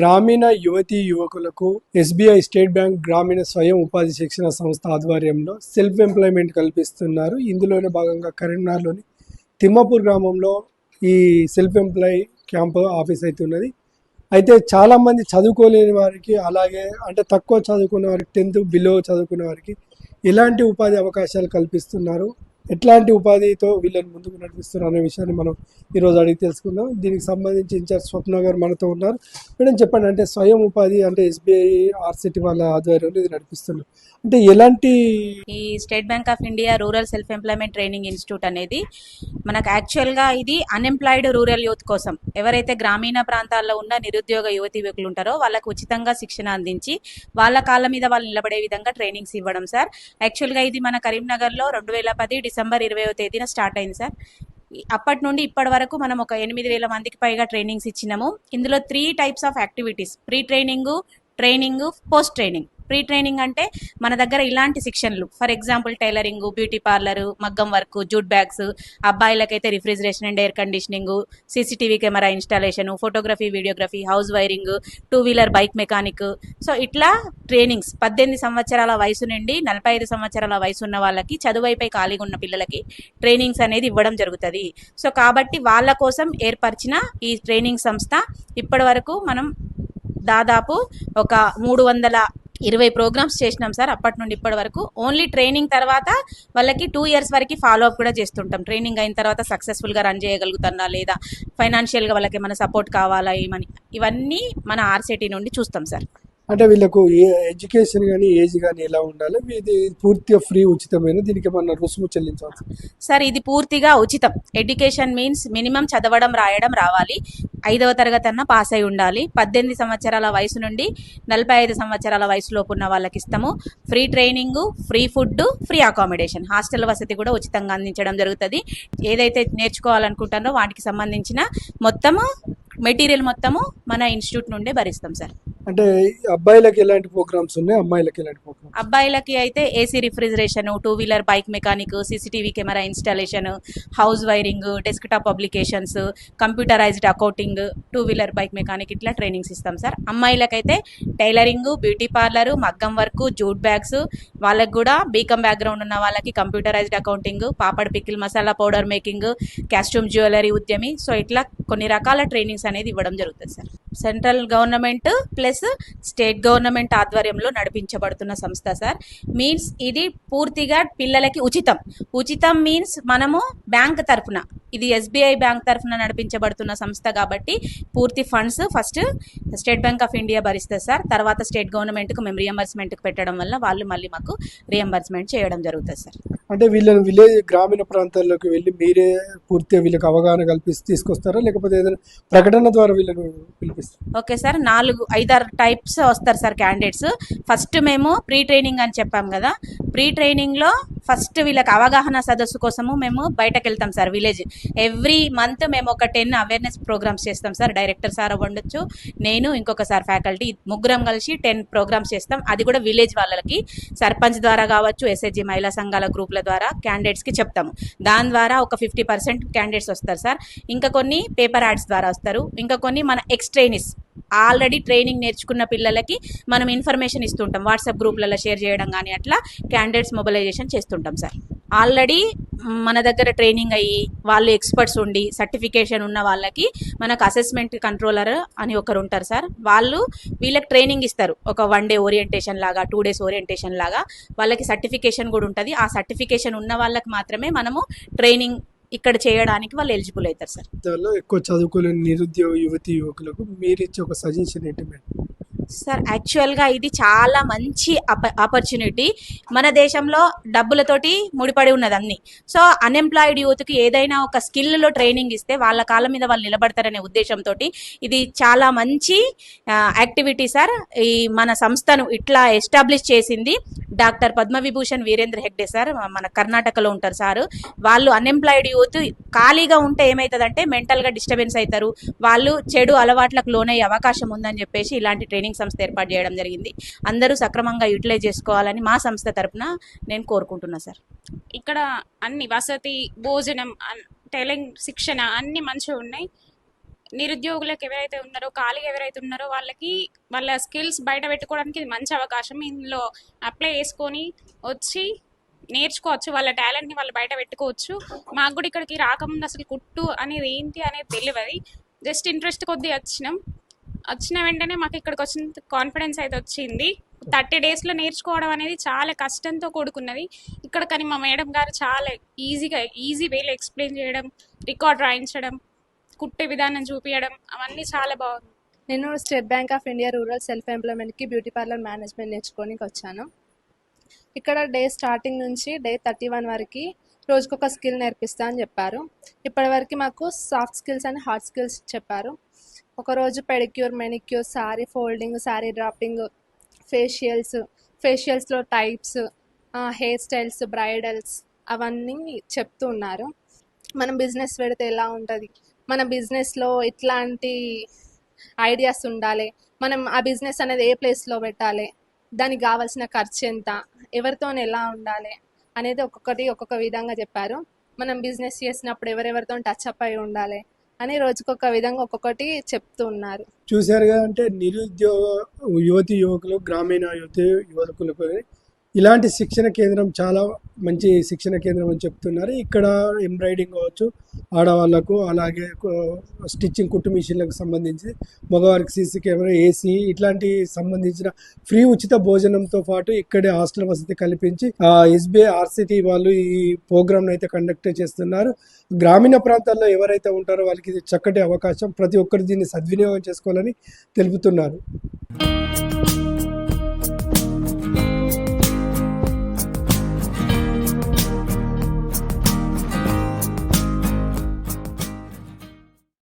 గ్రామీణ యువతి యువకులకు ఎస్బీఐ స్టేట్ బ్యాంక్ గ్రామీణ స్వయం ఉపాధి శిక్షణ సంస్థ ఆధ్వర్యంలో సెల్ఫ్ ఎంప్లాయ్మెంట్ కల్పిస్తున్నారు. ఇందులోనే భాగంగా కరీంనగర్లోని తిమ్మపూర్ గ్రామంలో ఈ సెల్ఫ్ ఎంప్లాయ్ క్యాంప్ ఆఫీస్ అయితే ఉన్నది అయితే చాలామంది చదువుకోలేని వారికి అలాగే అంటే తక్కువ చదువుకున్న వారికి టెన్త్ బిలో చదువుకున్న వారికి ఎలాంటి ఉపాధి అవకాశాలు కల్పిస్తున్నారు. ఎట్లాంటి ఉపాధితో వీళ్ళని ముందుకు నడిపిస్తున్నారు అనే విషయాన్ని మనం ఈరోజు అడిగి తెలుసుకుందాం. దీనికి సంబంధించి ఇన్ఛార్జ్ స్వప్న గారు మనతో ఉన్నారు. మేడం చెప్పండి అంటే స్వయం ఉపాధి అంటే ఎస్బీఐ ఆర్సిటీ వాళ్ళ ఆధ్వర్యంలో ఇది నడిపిస్తున్నారు. అంటే ఎలాంటి ఈ State Bank of India rural self employment training institute అనేది మనకు యాక్చువల్గా ఇది అన్ఎంప్లాయిడ్ రూరల్ యూత్ కోసం. ఎవరైతే గ్రామీణ ప్రాంతాల్లో ఉన్న నిరుద్యోగ యువతి యువకులు ఉంటారో వాళ్ళకు ఉచితంగా శిక్షణ అందించి వాళ్ళ కాళ్ళ మీద వాళ్ళు నిలబడే విధంగా ట్రైనింగ్స్ ఇవ్వడం సార్. యాక్చువల్గా ఇది మన కరీంనగర్లో రెండు వేల పది డిసెంబర్ ఇరవైవ తేదీన స్టార్ట్ అయింది సార్. అప్పటి నుండి ఇప్పటి వరకు మనం ఒక ఎనిమిది వేల మందికి పైగా ట్రైనింగ్స్ ఇచ్చినాము. ఇందులో three types of activities pre training training post training pre training అంటే మన దగ్గర ఇలాంటి శిక్షణలు for example tailoring beauty parlour మగ్గం work jute bags అబ్బాయిలకైతే refrigeration and air conditioning CCTV camera installation photography videography house wiring two wheeler bike mechanic so ఇట్లా trainings. పద్దెనిమిది సంవత్సరాల వయసు నుండి నలభై ఐదు సంవత్సరాల వయసు ఉన్న వాళ్ళకి చదువైపై ఖాళీగా ఉన్న పిల్లలకి ట్రైనింగ్స్ అనేది ఇవ్వడం జరుగుతుంది. సో కాబట్టి వాళ్ళ కోసం ఏర్పరిచిన ఈ ట్రైనింగ్ సంస్థ ఇప్పటి వరకు మనం దాదాపు ఒక మూడు వందల ఇరవై ప్రోగ్రామ్స్ చేసినాం సార్ అప్పటి నుండి ఇప్పటి వరకు. ఓన్లీ ట్రైనింగ్ తర్వాత వాళ్ళకి టూ ఇయర్స్ వరకు ఫాలో అప్ కూడా చేస్తుంటాం. ట్రైనింగ్ అయిన తర్వాత సక్సెస్ఫుల్గా రన్ చేయగలుగుతున్నా లేదా ఫైనాన్షియల్గా వాళ్ళకి ఏమైనా సపోర్ట్ కావాలా ఏమని. ఇవన్నీ మన ఆర్సిటీ నుండి చూస్తాం సార్. అంటే వీళ్ళకు ఏ ఎడ్యుకేషన్ కానీ ఏజ్ కానీ ఎలా ఉండాలి? ఇది పూర్తిగా ఫ్రీ ఉచితమైన? దీనికి ఏమన్నా రుసుము చెల్లించవచ్చు సార్ ఇది పూర్తిగా ఉచితం. ఎడ్యుకేషన్ మీన్స్ మినిమం చదవడం రాయడం రావాలి. ఐదవ తరగతి అన్న పాస్ అయి ఉండాలి. పద్దెనిమిది సంవత్సరాల వయసు నుండి నలభై ఐదు సంవత్సరాల వయసులోపు ఉన్న వాళ్ళకి ఇస్తాము. Free training free food free accommodation. Hostel వసతి కూడా ఉచితంగా అందించడం జరుగుతుంది. ఏదైతే నేర్చుకోవాలనుకుంటారో వాటికి సంబంధించిన మొత్తము మెటీరియల్ మొత్తము మన ఇన్స్టిట్యూట్ నుండే భరిస్తాం సార్. అంటే అబ్బాయిలకి ఎలాంటి ప్రోగ్రామ్స్ ఉన్నాయి? అమ్మాయిలకి ఎలాంటి ప్రోగ్రామ్స్? అబ్బాయిలకి అయితే AC refrigeration two wheeler bike mechanic CCTV camera installation house wiring desktop applications computerised accounting two wheeler bike mechanic ఇట్లా ట్రైనింగ్స్ ఇస్తాం సార్. అమ్మాయిలకైతే టైలరింగ్ బ్యూటీ పార్లర్ మగ్గం వర్క్ జూట్ బ్యాగ్స్ వాళ్ళకి కూడా బీకమ్ బ్యాక్గ్రౌండ్ ఉన్న వాళ్ళకి computerised accounting papad pickle masala powder making costume jewellery ఉద్యమి. So ఇట్లా కొన్ని రకాల ట్రైనింగ్స్ అనేది ఇవ్వడం జరుగుతుంది sir. Central government plus state government ఆధ్వర్యంలో నడిపించబడుతున్న సంస్థ సార్. మీన్స్ ఇది పూర్తిగా పిల్లలకి ఉచితం. ఉచితం మీన్స్ మనము బ్యాంక్ తరఫున ఇది ఎస్బీఐ బ్యాంక్ తరఫున నడిపించబడుతున్న సంస్థ కాబట్టి పూర్తి funds first State Bank of India భరిస్తుంది సార్. తర్వాత స్టేట్ గవర్నమెంట్కి మేము రియంబర్స్మెంట్కి పెట్టడం వల్ల వాళ్ళు మళ్ళీ మాకు రియంబర్స్మెంట్ చేయడం జరుగుతుంది సార్. అంటే వీళ్ళని విలేజ్ గ్రామీణ ప్రాంతాల్లోకి వెళ్ళి మీరే పూర్తిగా వీళ్ళకి అవగాహన కల్పిస్తే తీసుకొస్తారా? లేకపోతే ఏదైనా ప్రకటన ద్వారా వీళ్ళని పిలిపి ఓకే సార్ నాలుగు ఐదారు టైప్స్ వస్తారు సార్ క్యాండిడేట్స్ ఫస్ట్ మేము ప్రీ ట్రైనింగ్ అని చెప్పాం కదా ప్రీ ట్రైనింగ్లో ఫస్ట్ వీళ్ళకి అవగాహన సదస్సు కోసము మేము బయటకు వెళ్తాం సార్ విలేజ్ ఎవ్రీ మంత్ మేము ఒక టెన్ అవేర్నెస్ ప్రోగ్రామ్స్ చేస్తాం సార్ డైరెక్టర్ సార్ ఉండొచ్చు నేను ఇంకొక సార్ ఫ్యాకల్టీ ముగ్గురం కలిసి టెన్ ప్రోగ్రామ్స్ చేస్తాం. అది కూడా విలేజ్ వాళ్ళకి సర్పంచ్ ద్వారా కావచ్చు ఎస్హెచ్జి మహిళా సంఘాల గ్రూప్ల ద్వారా క్యాండిడేట్స్కి చెప్తాము. దాని ద్వారా ఒక ఫిఫ్టీ పర్సెంట్ క్యాండిడేట్స్ వస్తారు సార్. ఇంకా కొన్ని పేపర్ యాడ్స్ ద్వారా వస్తారు. ఇంకా కొన్ని మన ఎక్స్ట్రా ట్రైనిస్ ఆల్రెడీ ట్రైనింగ్ నేర్చుకున్న పిల్లలకి మనం ఇన్ఫర్మేషన్ ఇస్తుంటాం. వాట్సాప్ గ్రూప్లలో షేర్ చేయడం కానీ అట్లా క్యాండిడేట్స్ మొబిలైజేషన్ చేస్తుంటాం సార్. ఆల్రెడీ మన దగ్గర ట్రైనింగ్ అయ్యి వాళ్ళు ఎక్స్పర్ట్స్ ఉండి సర్టిఫికేషన్ ఉన్న వాళ్ళకి మనకు అసెస్మెంట్ కంట్రోలర్ అని ఒకరు ఉంటారు సార్. వాళ్ళు వీళ్ళకి ట్రైనింగ్ ఇస్తారు. ఒక వన్ డే ఓరియంటేషన్ లాగా టూ డేస్ ఓరియంటేషన్ లాగా వాళ్ళకి సర్టిఫికేషన్ కూడా ఉంటుంది. ఆ సర్టిఫికేషన్ ఉన్న వాళ్ళకి మాత్రమే మనము ట్రైనింగ్ ఇక్కడ చేయడానికి వాళ్ళు ఎలిజిబుల్ అవుతారు సార్ ఎక్కువ చదువుకోలేని నిరుద్యోగ యువతి యువకులకు మీరు ఇచ్చే ఒక సజెషన్ ఏంటి మేడం సార్ యాక్చువల్గా ఇది చాలా మంచి ఆపర్చునిటీ మన దేశంలో డబ్బులతోటి ముడిపడి ఉన్నది అన్ని. సో అన్ఎంప్లాయిడ్ యూత్కి ఏదైనా ఒక స్కిల్లో ట్రైనింగ్ ఇస్తే వాళ్ళ కాళ్ళ మీద వాళ్ళు నిలబడతారనే ఉద్దేశంతో ఇది చాలా మంచి యాక్టివిటీ సార్ ఈ మన సంస్థను ఇట్లా ఎస్టాబ్లిష్ చేసింది డాక్టర్ పద్మవిభూషణ్ వీరేంద్ర హెగ్డే సార్ మన కర్ణాటకలో ఉంటారు సార్ వాళ్ళు అన్ఎంప్లాయిడ్ యూత్ ఖాళీగా ఉంటే ఏమవుతుందంటే మెంటల్గా డిస్టర్బెన్స్ అవుతారు వాళ్ళు చెడు అలవాట్లకు లోనయ్యే అవకాశం ఉందని చెప్పేసి ఇలాంటి ట్రైనింగ్ సంస్థ ఏర్పాటు చేయడం జరిగింది. అందరూ సక్రమంగా యూటిలైజ్ చేసుకోవాలని మా సంస్థ తరపున నేను కోరుకుంటున్నా సార్. ఇక్కడ అన్ని వసతి భోజనం టైలింగ్ శిక్షణ అన్ని మంచిగా ఉన్నాయి. నిరుద్యోగులకు ఎవరైతే ఉన్నారో ఖాళీగా ఎవరైతే ఉన్నారో వాళ్ళకి వాళ్ళ స్కిల్స్ బయట పెట్టుకోవడానికి ఇది మంచి అవకాశం. ఇందులో అప్లై చేసుకొని వచ్చి నేర్చుకోవచ్చు. వాళ్ళ టాలెంట్ని వాళ్ళు బయట పెట్టుకోవచ్చు. మాకు కూడా ఇక్కడికి రాకముందు అసలు కుట్టు అనేది ఏంటి అనేది తెలియదు. జస్ట్ ఇంట్రెస్ట్ కొద్దీ వచ్చినాం. వచ్చిన వెంటనే మాకు ఇక్కడికి వచ్చిన కాన్ఫిడెన్స్ అయితే వచ్చింది. థర్టీ డేస్లో నేర్చుకోవడం అనేది చాలా కష్టంతో కూడుకున్నది. ఇక్కడ కానీ మా మేడం గారు చాలా ఈజీగా ఈజీ వేలో ఎక్స్ప్లెయిన్ చేయడం రికార్డ్ రాయించడం కుట్టే విధానం చూపించడం అవన్నీ చాలా బాగుంది. నేను State Bank of India rural self ఎంప్లాయ్మెంట్కి beauty parlour management నేర్చుకోనికి వచ్చాను. ఇక్కడ డే స్టార్టింగ్ నుంచి డే థర్టీ వన్ వరకు రోజుకొక స్కిల్ నేర్పిస్తా అని చెప్పారు. ఇప్పటివరకు మాకు soft skills and hard skills చెప్పారు. ఒకరోజు pedicure manicure sari folding sari draping facials ఫేషియల్స్లో types hair styles bridals అవన్నీ చెప్తూ ఉన్నారు. మనం బిజినెస్ పెడితే ఎలా ఉంటుంది? మన బిజినెస్లో ఎట్లాంటి ఐడియాస్ ఉండాలి? మనం ఆ బిజినెస్ అనేది ఏ ప్లేస్లో పెట్టాలి? దానికి కావాల్సిన ఖర్చు ఎంత? ఎవరితో ఎలా ఉండాలి? అనేది ఒక్కొక్కటి ఒక్కొక్క విధంగా చెప్పారు. మనం బిజినెస్ చేసినప్పుడు ఎవరెవరితో టచ్ అప్ అయి ఉండాలి? అని రోజుకొక విధంగా ఒక్కొక్కటి చెప్తూ ఉన్నారు. చూశారుగా అంటే నిరుద్యోగ యువతి యువకులు గ్రామీణ యువతి యువకులకు ఇలాంటి శిక్షణ కేంద్రం చాలా మంచి శిక్షణ కేంద్రం అని చెప్తున్నారు. ఇక్కడ ఎంబ్రాయిడింగ్ కావచ్చు ఆడవాళ్ళకు అలాగే స్టిచ్చింగ్ కుట్టు మిషన్లకు సంబంధించి మగవారికి సీసీ కెమెరా ఏసీ ఇట్లాంటి సంబంధించిన ఫ్రీ ఉచిత భోజనంతో పాటు ఇక్కడే హాస్టల్ వసతి కల్పించి ఎస్బీఐ ఆర్సిటీ వాళ్ళు ఈ ప్రోగ్రామ్ను అయితే కండక్ట్ చేస్తున్నారు. గ్రామీణ ప్రాంతాల్లో ఎవరైతే ఉంటారో వాళ్ళకి ఇది చక్కటి అవకాశం. ప్రతి ఒక్కరు దీన్ని సద్వినియోగం చేసుకోవాలని తెలుపుతున్నారు.